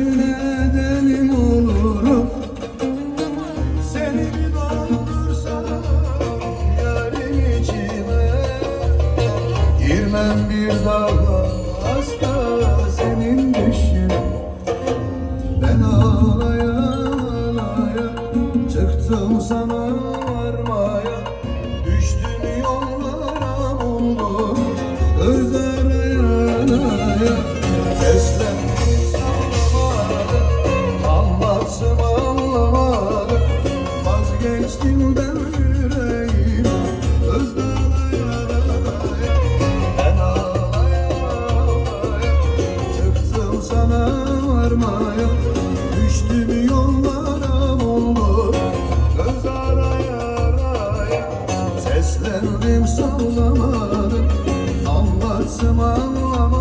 Gözüne delin Seni bir doldursam Yarim içime. Girmem bir daha Asla senin düşüne Ben ağlaya ağlaya Çıktım sana varmaya. Düştüm yollara buldum. Gözler yanaya Seslendim sallamadım Anlatsam anlamadım